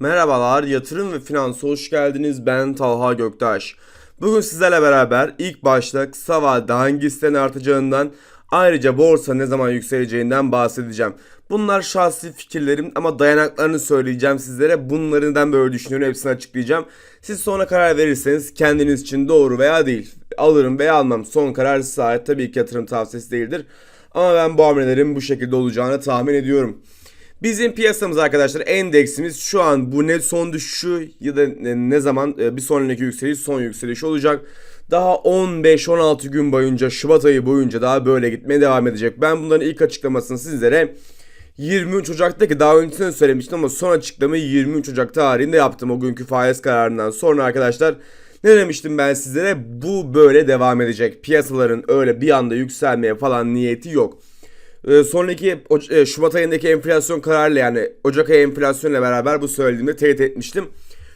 Merhabalar, yatırım ve finans hoş geldiniz. Ben Talha Göktaş. Bugün sizlerle beraber ilk başta kısa vadede hangi hisselerin artacağından ayrıca borsa ne zaman yükseleceğinden bahsedeceğim. Bunlar şahsi fikirlerim ama dayanaklarını söyleyeceğim sizlere. Bunları neden böyle düşünüyorum hepsini açıklayacağım. Siz sonra karar verirseniz kendiniz için doğru veya değil. Alırım veya almam. Son karar size ait. Tabii ki yatırım tavsiyesi değildir. Ama ben bu hamlelerin bu şekilde olacağını tahmin ediyorum. Bizim piyasamız arkadaşlar endeksimiz şu an bu ne son düşüşü ya da ne, zaman e, bir sonraki yükseliş son yükseliş olacak. Daha 15-16 gün boyunca Şubat ayı boyunca daha böyle gitmeye devam edecek. Ben bunların ilk açıklamasını sizlere 23 Ocak'ta ki daha öncesinde söylemiştim ama son açıklamayı 23 Ocak tarihinde yaptım o günkü faiz kararından sonra arkadaşlar. Ne demiştim ben sizlere? Bu böyle devam edecek. Piyasaların öyle bir anda yükselmeye falan niyeti yok. Ee, sonraki e, Şubat ayındaki enflasyon kararıyla yani Ocak ayı enflasyonla beraber bu söylediğimde teyit etmiştim.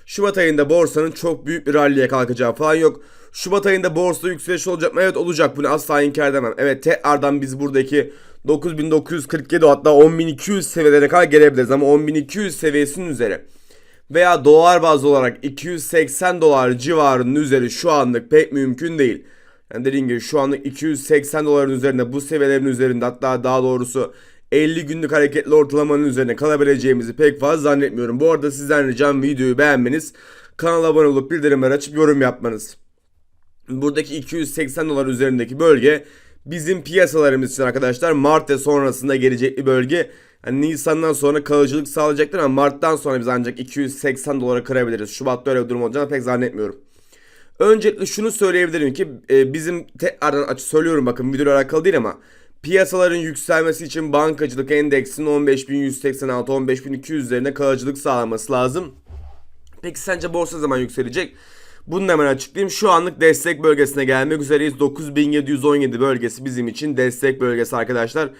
Şubat ayında borsanın çok büyük bir ralliye kalkacağı falan yok. Şubat ayında borsa yükseliş olacak mı? Evet olacak. Bunu asla inkar edemem. Evet tekrardan biz buradaki 9947 hatta 10200 seviyelere kadar gelebiliriz ama 10200 seviyesinin üzeri veya dolar bazlı olarak 280 dolar civarının üzeri şu anlık pek mümkün değil. Yani dediğim gibi şu anlık 280 doların üzerinde bu seviyelerin üzerinde hatta daha doğrusu 50 günlük hareketli ortalamanın üzerine kalabileceğimizi pek fazla zannetmiyorum. Bu arada sizden ricam videoyu beğenmeniz, kanala abone olup bildirimleri açıp yorum yapmanız. Buradaki 280 dolar üzerindeki bölge bizim piyasalarımız için arkadaşlar Mart ve sonrasında gelecek bir bölge. Yani Nisan'dan sonra kalıcılık sağlayacaktır ama Mart'tan sonra biz ancak 280 dolara kırabiliriz. Şubat'ta öyle bir durum olacağını pek zannetmiyorum. Öncelikle şunu söyleyebilirim ki e, bizim tekrardan açık söylüyorum bakın video alakalı değil ama piyasaların yükselmesi için bankacılık endeksinin 15.186 15.200 üzerinde kalıcılık sağlaması lazım. Peki sence borsa zaman yükselecek? Bunu da hemen açıklayayım. Şu anlık destek bölgesine gelmek üzereyiz. 9717 bölgesi bizim için destek bölgesi arkadaşlar.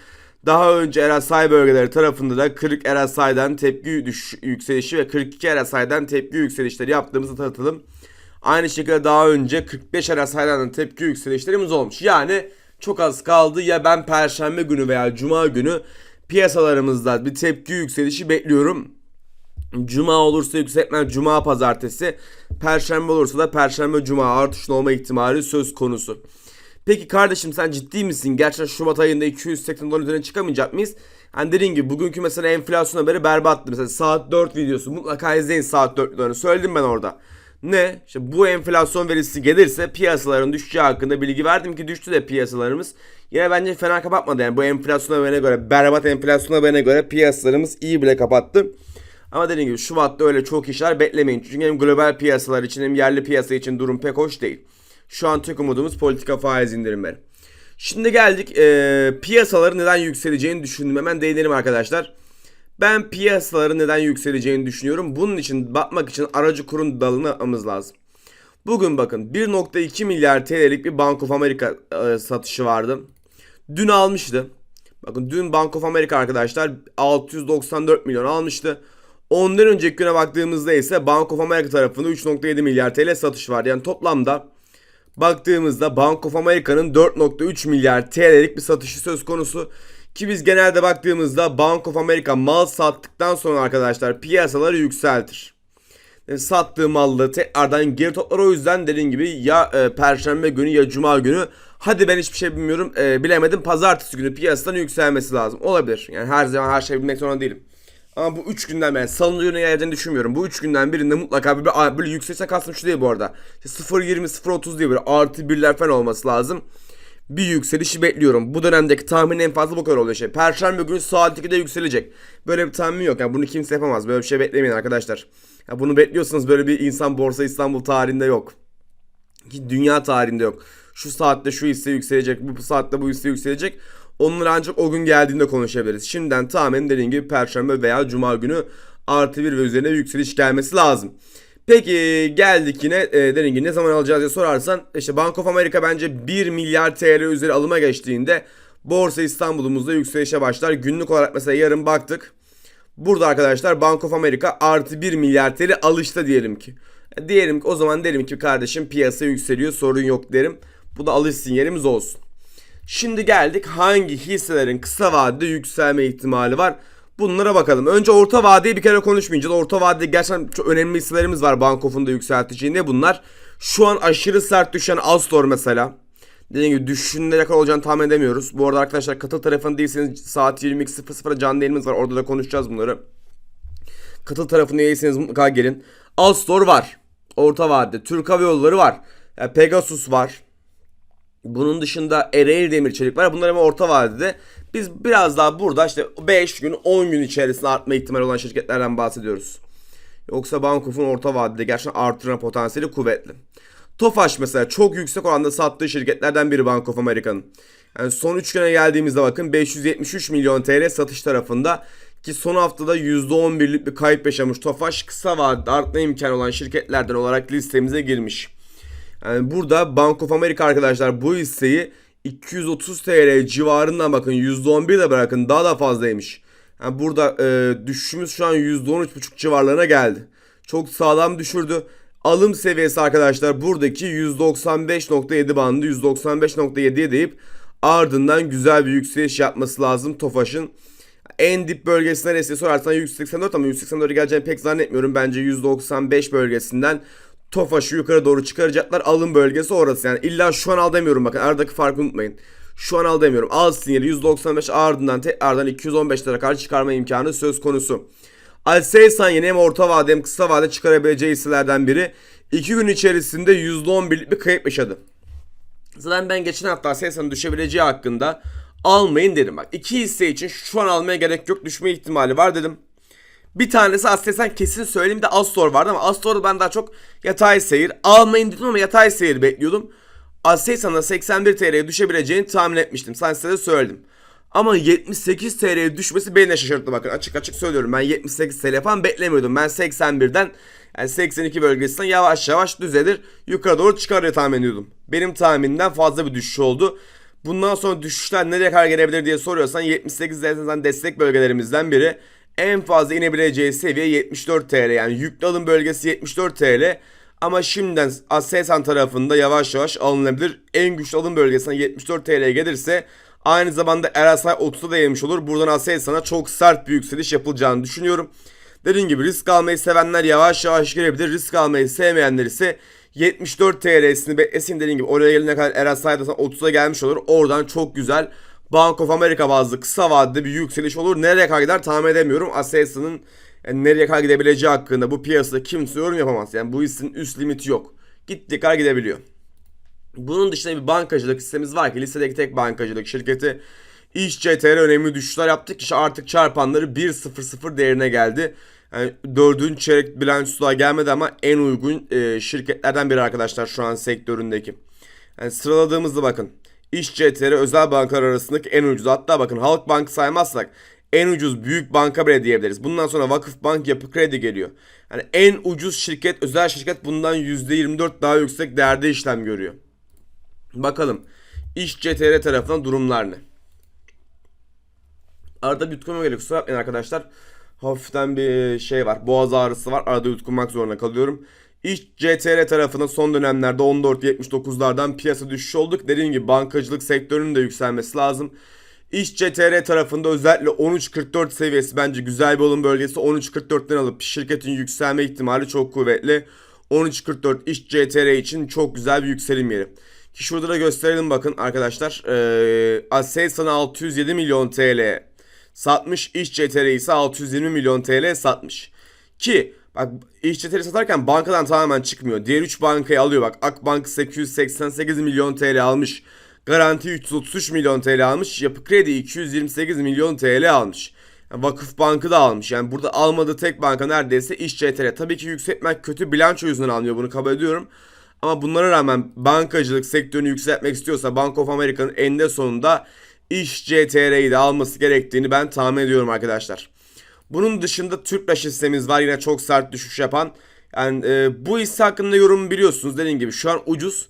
Daha önce RSI bölgeleri tarafında da 40 RSI'den tepki düş yükselişi ve 42 RSI'den tepki yükselişleri yaptığımızı tanıtalım. Aynı şekilde daha önce 45 RSI'den de tepki yükselişlerimiz olmuş. Yani çok az kaldı ya ben perşembe günü veya cuma günü piyasalarımızda bir tepki yükselişi bekliyorum. Cuma olursa yükseltmen cuma pazartesi. Perşembe olursa da perşembe cuma artışın olma ihtimali söz konusu. Peki kardeşim sen ciddi misin? Gerçekten Şubat ayında 280 dolar üzerine çıkamayacak mıyız? Hani dediğin gibi bugünkü mesela enflasyon haberi berbattı. Mesela saat 4 videosu mutlaka izleyin saat 4 videolarını. Söyledim ben orada. Ne? İşte bu enflasyon verisi gelirse piyasaların düşeceği hakkında bilgi verdim ki düştü de piyasalarımız. Yine bence fena kapatmadı yani bu enflasyon haberine göre berbat enflasyon haberine göre piyasalarımız iyi bile kapattı. Ama dediğim gibi Şubat'ta öyle çok işler beklemeyin. Çünkü hem global piyasalar için hem yerli piyasa için durum pek hoş değil. Şu an tek umudumuz politika faiz indirimleri. Şimdi geldik e, piyasaların neden yükseleceğini düşündüm. Hemen değinelim arkadaşlar. Ben piyasaların neden yükseleceğini düşünüyorum. Bunun için bakmak için aracı kurun dalını lazım. Bugün bakın 1.2 milyar TL'lik bir Bank of America e, satışı vardı. Dün almıştı. Bakın dün Bank of America arkadaşlar 694 milyon almıştı. Ondan önceki güne baktığımızda ise Bank of America tarafında 3.7 milyar TL satış var. Yani toplamda baktığımızda Bank of America'nın 4.3 milyar TL'lik bir satışı söz konusu. Ki biz genelde baktığımızda Bank of America mal sattıktan sonra arkadaşlar piyasaları yükseltir. Yani sattığı malları tekrardan geri toplar o yüzden dediğim gibi ya e, perşembe günü ya cuma günü hadi ben hiçbir şey bilmiyorum e, bilemedim pazartesi günü piyasadan yükselmesi lazım olabilir. Yani her zaman her şey bilmek zorunda değilim. Ama bu 3 günden ben salı günü geleceğini düşünmüyorum. Bu 3 günden birinde mutlaka bir, böyle yükselişe kastım şu değil bu arada. İşte 0.20 0.30 diye böyle artı birler falan olması lazım. Bir yükselişi bekliyorum. Bu dönemdeki tahmin en fazla bu kadar oluyor şey. Perşembe günü saat 2'de yükselecek. Böyle bir tahmin yok. Yani bunu kimse yapamaz. Böyle bir şey beklemeyin arkadaşlar. Ya bunu bekliyorsanız böyle bir insan borsa İstanbul tarihinde yok. Ki dünya tarihinde yok. Şu saatte şu hisse yükselecek, bu saatte bu hisse yükselecek. Onları ancak o gün geldiğinde konuşabiliriz. Şimdiden tamamen dediğim gibi perşembe veya cuma günü artı bir ve üzerine yükseliş gelmesi lazım. Peki geldik yine e, dediğim gibi ne zaman alacağız diye sorarsan işte Bank of America bence 1 milyar TL üzeri alıma geçtiğinde Borsa İstanbul'umuzda yükselişe başlar. Günlük olarak mesela yarın baktık. Burada arkadaşlar Bank of America artı 1 milyar TL alışta diyelim ki. Diyelim ki o zaman derim ki kardeşim piyasa yükseliyor sorun yok derim. Bu da alış sinyalimiz olsun. Şimdi geldik hangi hisselerin kısa vadede yükselme ihtimali var. Bunlara bakalım. Önce orta vadeyi bir kere konuşmayacağız. Orta vadede gerçekten çok önemli hisselerimiz var Bankof'un da yükselteceği. Ne bunlar? Şu an aşırı sert düşen Astor mesela. Dediğim gibi düşüşün ne kadar olacağını tahmin edemiyoruz. Bu arada arkadaşlar katıl tarafında değilseniz saat 22.00'da canlı yayınımız var. Orada da konuşacağız bunları. Katıl tarafında değilseniz mutlaka gelin. Astor var. Orta vadede. Türk Hava Yolları var. Pegasus var. Bunun dışında Ereğli Demir Çelik var. Bunlar ama orta vadede. Biz biraz daha burada işte 5 gün 10 gün içerisinde artma ihtimali olan şirketlerden bahsediyoruz. Yoksa Bankof'un orta vadede gerçekten artırma potansiyeli kuvvetli. Tofaş mesela çok yüksek oranda sattığı şirketlerden biri Bank of America'nın. Yani son 3 güne geldiğimizde bakın 573 milyon TL satış tarafında ki son haftada %11'lik bir kayıp yaşamış Tofaş kısa vadede artma imkanı olan şirketlerden olarak listemize girmiş. Yani burada Bank of America arkadaşlar bu hisseyi 230 TL civarından bakın %11 de bırakın daha da fazlaymış. Yani burada e, düşüşümüz şu an %13,5 civarlarına geldi. Çok sağlam düşürdü. Alım seviyesi arkadaşlar buradaki 195.7 bandı 195.7'ye deyip ardından güzel bir yükseliş yapması lazım Tofaş'ın. En dip bölgesinden neresi sorarsan 184 ama 184'e geleceğini pek zannetmiyorum. Bence 195 bölgesinden Tofaş'ı yukarı doğru çıkaracaklar. Alım bölgesi orası yani. İlla şu an al demiyorum bakın aradaki farkı unutmayın. Şu an al demiyorum. Al sinyali 195 ardından tekrardan 215 lira kadar çıkarma imkanı söz konusu. Alseysan yine hem orta vade hem kısa vade çıkarabileceği hisselerden biri. 2 gün içerisinde %11'lik bir kayıp yaşadı. Zaten ben geçen hafta Aselsan'ın düşebileceği hakkında almayın dedim. Bak iki hisse için şu an almaya gerek yok düşme ihtimali var dedim. Bir tanesi Aselsan kesin söyleyeyim de Astor vardı ama Astor'da ben daha çok yatay seyir. Almayın dedim ama yatay seyir bekliyordum. Aselsan'a 81 TL'ye düşebileceğini tahmin etmiştim. Sen size de söyledim. Ama 78 TL'ye düşmesi beni de şaşırttı bakın açık açık söylüyorum. Ben 78 TL falan beklemiyordum. Ben 81'den yani 82 bölgesinden yavaş yavaş düzelir yukarı doğru çıkar diye tahmin ediyordum. Benim tahminimden fazla bir düşüş oldu. Bundan sonra düşüşler nereye kadar gelebilir diye soruyorsan 78 zaten destek bölgelerimizden biri. En fazla inebileceği seviye 74 TL yani yüklü alım bölgesi 74 TL. Ama şimdiden Aselsan tarafında yavaş yavaş alınabilir. En güçlü alım bölgesine 74 TL gelirse aynı zamanda RSI 30'a da yemiş olur. Buradan Aselsan'a çok sert bir yükseliş yapılacağını düşünüyorum. Dediğim gibi risk almayı sevenler yavaş yavaş girebilir. Risk almayı sevmeyenler ise 74 TL'sini beklesin dediğim gibi oraya gelene kadar RSI'da 30'a gelmiş olur. Oradan çok güzel Bank of America bazlı kısa vadede bir yükseliş olur. Nereye kadar gider tahmin edemiyorum. Aselsan'ın yani nereye kadar gidebileceği hakkında bu piyasada kimse yorum yapamaz. Yani bu hissin üst limiti yok. Gittiği kadar gidebiliyor. Bunun dışında bir bankacılık hissemiz var ki listedeki tek bankacılık şirketi İşCTR önemli düşüşler yaptı ki artık çarpanları 1.00 değerine geldi. Yani dördüncü çeyrek bilançosu daha gelmedi ama en uygun e, şirketlerden biri arkadaşlar şu an sektöründeki. Yani sıraladığımızda bakın. İşCTR özel bankalar arasındaki en ucuz. Hatta bakın Halkbank saymazsak en ucuz büyük banka bile diyebiliriz. Bundan sonra Vakıfbank Yapı Kredi geliyor. Yani en ucuz şirket, özel şirket bundan %24 daha yüksek değerde işlem görüyor. Bakalım İşCTR tarafından durumlar ne? Arada yutkunma geliyor. Kusura bakmayın arkadaşlar. Hafiften bir şey var. Boğaz ağrısı var. Arada yutkunmak zorunda kalıyorum. İş CTR tarafında son dönemlerde 14.79'lardan piyasa düşüş olduk. Dediğim gibi bankacılık sektörünün de yükselmesi lazım. İş CTR tarafında özellikle 13.44 seviyesi bence güzel bir alım bölgesi. 13.44'ten alıp şirketin yükselme ihtimali çok kuvvetli. 13.44 iş CTR için çok güzel bir yükselim yeri. Ki şurada da gösterelim bakın arkadaşlar. Ee, Aselsan'a 607 milyon TL satmış. İş CTR ise 620 milyon TL satmış. Ki bak iş CTR satarken bankadan tamamen çıkmıyor. Diğer 3 bankayı alıyor bak. Akbank 888 milyon TL almış. Garanti 333 milyon TL almış. Yapı Kredi 228 milyon TL almış. Yani Vakıf Bankı da almış. Yani burada almadığı tek banka neredeyse İş CTR. Tabii ki yükseltmek kötü bilanço yüzünden almıyor bunu kabul ediyorum. Ama bunlara rağmen bankacılık sektörünü yükseltmek istiyorsa Bank of America'nın eninde sonunda iş CTR'yi de alması gerektiğini ben tahmin ediyorum arkadaşlar. Bunun dışında Türkbaş hissemiz var yine çok sert düşüş yapan. Yani e, bu hisse hakkında yorum biliyorsunuz dediğim gibi şu an ucuz.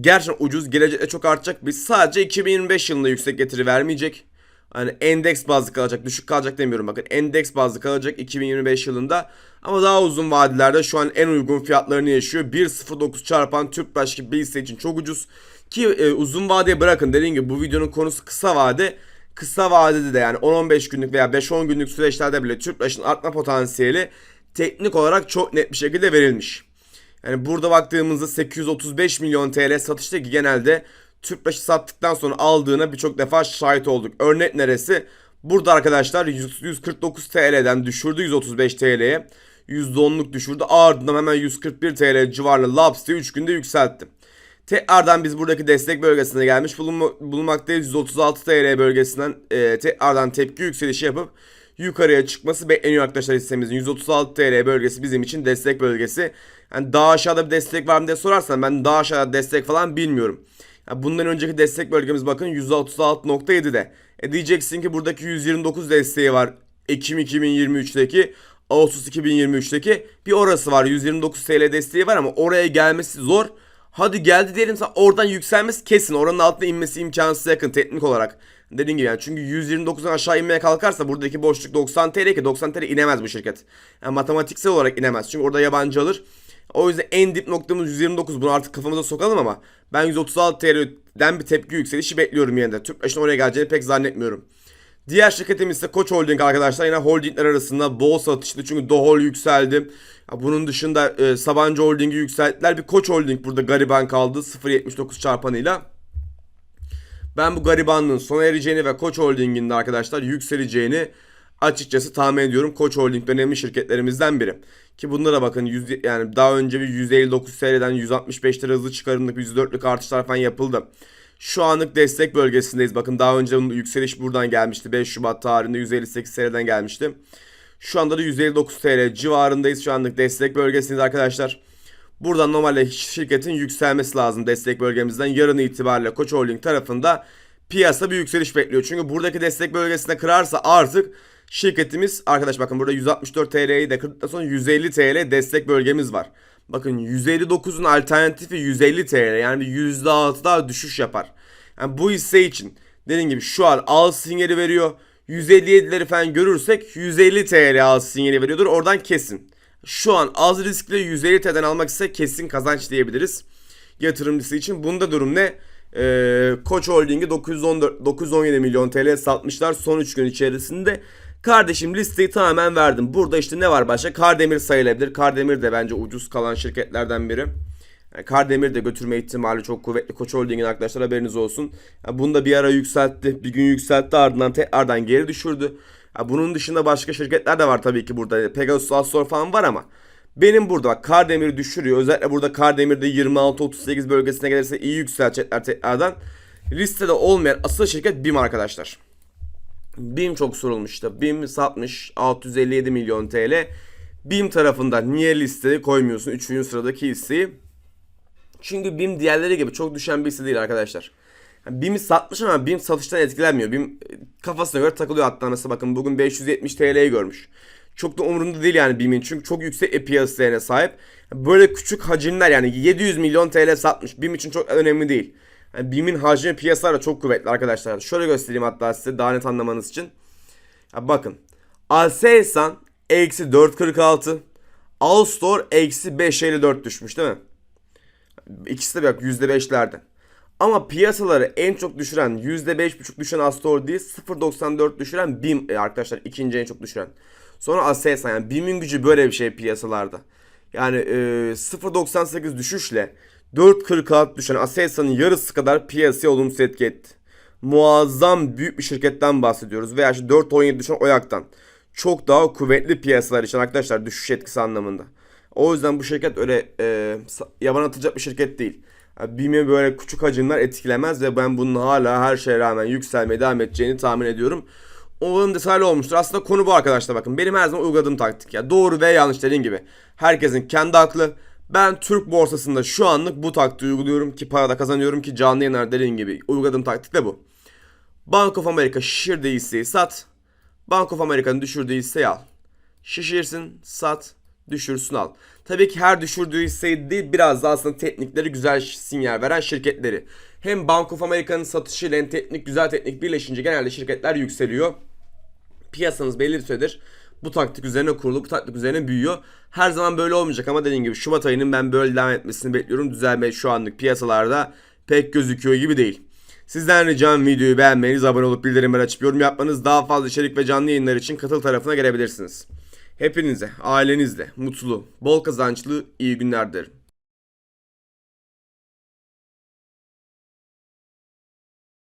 Gerçekten ucuz gelecekte çok artacak. Biz sadece 2025 yılında yüksek getiri vermeyecek. Hani endeks bazlı kalacak, düşük kalacak demiyorum bakın. Endeks bazlı kalacak 2025 yılında. Ama daha uzun vadilerde şu an en uygun fiyatlarını yaşıyor. 1.09 çarpan Türkbaş gibi bir hisse için çok ucuz. Ki e, uzun vadeye bırakın dediğim gibi bu videonun konusu kısa vade. Kısa vadede de yani 10-15 günlük veya 5-10 günlük süreçlerde bile Tüpraş'ın artma potansiyeli teknik olarak çok net bir şekilde verilmiş. Yani burada baktığımızda 835 milyon TL satışta ki genelde Tüpraş'ı sattıktan sonra aldığına birçok defa şahit olduk. Örnek neresi? Burada arkadaşlar 100 149 TL'den düşürdü 135 TL'ye. %10'luk düşürdü. Ardından hemen 141 TL civarında laps diye 3 günde yükseltti. Tekrardan biz buradaki destek bölgesine gelmiş bulunma, bulunmaktayız. 136 TL bölgesinden e, tekrardan tepki yükselişi yapıp yukarıya çıkması bekleniyor arkadaşlar hissemizin. 136 TL bölgesi bizim için destek bölgesi. Yani daha aşağıda bir destek var mı diye sorarsan ben daha aşağıda destek falan bilmiyorum. Yani bundan önceki destek bölgemiz bakın 136.7'de. E diyeceksin ki buradaki 129 desteği var Ekim 2023'teki. Ağustos 2023'teki bir orası var 129 TL desteği var ama oraya gelmesi zor. Hadi geldi diyelim oradan yükselmesi kesin. Oranın altına inmesi imkansız yakın teknik olarak. Dediğim gibi yani çünkü 129'dan aşağı inmeye kalkarsa buradaki boşluk 90 TL ki 90 TL inemez bu şirket. Yani matematiksel olarak inemez. Çünkü orada yabancı alır. O yüzden en dip noktamız 129. Bunu artık kafamıza sokalım ama ben 136 TL'den bir tepki yükselişi bekliyorum yine de. Tüpraş'ın oraya geleceğini pek zannetmiyorum. Diğer şirketimiz ise Koç Holding arkadaşlar. Yine holdingler arasında bol satışlı çünkü Dohol yükseldi. Bunun dışında e, Sabancı Holding'i yükselttiler. Bir Koç Holding burada gariban kaldı 0.79 çarpanıyla. Ben bu garibanlığın sona ereceğini ve Koç Holding'in de arkadaşlar yükseleceğini açıkçası tahmin ediyorum. Koç Holding önemli şirketlerimizden biri. Ki bunlara bakın yüz, yani daha önce bir 159 TL'den 165 lira hızlı çıkarımlık 104'lük artışlar falan yapıldı. Şu anlık destek bölgesindeyiz. Bakın daha önce yükseliş buradan gelmişti. 5 Şubat tarihinde 158 TL'den gelmişti. Şu anda da 159 TL civarındayız. Şu anlık destek bölgesindeyiz arkadaşlar. Buradan normalde şirketin yükselmesi lazım destek bölgemizden. Yarın itibariyle Koç Holding tarafında piyasa bir yükseliş bekliyor. Çünkü buradaki destek bölgesinde kırarsa artık şirketimiz arkadaş bakın burada 164 TL'yi de kırdıktan sonra 150 TL destek bölgemiz var. Bakın 159'un alternatifi 150 TL yani %6 daha düşüş yapar. Yani bu hisse için dediğim gibi şu an al sinyali veriyor. 157'leri falan görürsek 150 TL al sinyali veriyordur. Oradan kesin. Şu an az riskli 150 TL'den almak ise kesin kazanç diyebiliriz. Yatırımcısı için. Bunda durum ne? Ee, Koç Holding'i 914, 917 milyon TL satmışlar son 3 gün içerisinde. Kardeşim listeyi tamamen verdim. Burada işte ne var başka? Kardemir sayılabilir. Kardemir de bence ucuz kalan şirketlerden biri. Kardemir de götürme ihtimali çok kuvvetli. Koç Holding'in arkadaşlar haberiniz olsun. Yani bunu da bir ara yükseltti. Bir gün yükseltti ardından tekrardan geri düşürdü. Bunun dışında başka şirketler de var tabii ki burada. Pegasus, Astor falan var ama benim burada bak Kardemir düşürüyor. Özellikle burada Kardemir'de 26-38 bölgesine gelirse iyi yükselecekler tekrardan. Listede olmayan asıl şirket BİM arkadaşlar. BİM çok sorulmuştu. BİM satmış 657 milyon TL. BİM tarafından niye listeye koymuyorsun 3. sıradaki hisseyi? Çünkü BİM diğerleri gibi çok düşen bir hisse değil arkadaşlar. Yani BİM'i satmış ama BİM satıştan etkilenmiyor. BİM e, kafasına göre takılıyor hatta mesela bakın bugün 570 TL'yi görmüş. Çok da umurunda değil yani BİM'in çünkü çok yüksek e piyasa sahip. Böyle küçük hacimler yani 700 milyon TL satmış. BİM için çok önemli değil. Yani BİM'in hacmi piyasalara çok kuvvetli arkadaşlar. Şöyle göstereyim hatta size daha net anlamanız için. Ya bakın. Alselsan eksi 4.46. Alstor eksi 5.54 düşmüş değil mi? İkisi de bak %5'lerde. Ama piyasaları en çok düşüren %5.5 düşen Astor değil 0.94 düşüren BİM e, arkadaşlar ikinci en çok düşüren. Sonra Aselsan yani BİM'in gücü böyle bir şey piyasalarda. Yani e, 0.98 düşüşle 4.46 düşen Aselsan'ın yarısı kadar piyasaya olumsuz etki etti. Muazzam büyük bir şirketten bahsediyoruz veya işte 4.17 düşen Oyak'tan. Çok daha kuvvetli piyasalar için arkadaşlar düşüş etkisi anlamında. O yüzden bu şirket öyle e, yaban atılacak bir şirket değil. Yani böyle küçük hacimler etkilemez ve ben bunun hala her şeye rağmen yükselmeye devam edeceğini tahmin ediyorum. Umarım detaylı olmuştur. Aslında konu bu arkadaşlar bakın. Benim her zaman uyguladığım taktik ya. Doğru ve yanlış dediğim gibi. Herkesin kendi aklı. Ben Türk borsasında şu anlık bu taktiği uyguluyorum ki para da kazanıyorum ki canlı yayınlar dediğim gibi. Uyguladığım taktik de bu. Bank of America şişirdiği hisseyi sat. Bank of America'nın düşürdüğü hisseyi al. Şişirsin, sat, düşürsün al. Tabii ki her düşürdüğü hisseyi değil biraz da aslında teknikleri güzel sinyal veren şirketleri. Hem Bank of America'nın satışıyla hem teknik güzel teknik birleşince genelde şirketler yükseliyor. Piyasanız belli bir süredir bu taktik üzerine kurulu, bu taktik üzerine büyüyor. Her zaman böyle olmayacak ama dediğim gibi Şubat ayının ben böyle devam etmesini bekliyorum. Düzelme şu anlık piyasalarda pek gözüküyor gibi değil. Sizden ricam videoyu beğenmeniz, abone olup bildirimleri açıp yorum yapmanız, daha fazla içerik ve canlı yayınlar için katıl tarafına gelebilirsiniz. Hepinize, ailenizle, mutlu, bol kazançlı, iyi günler dilerim.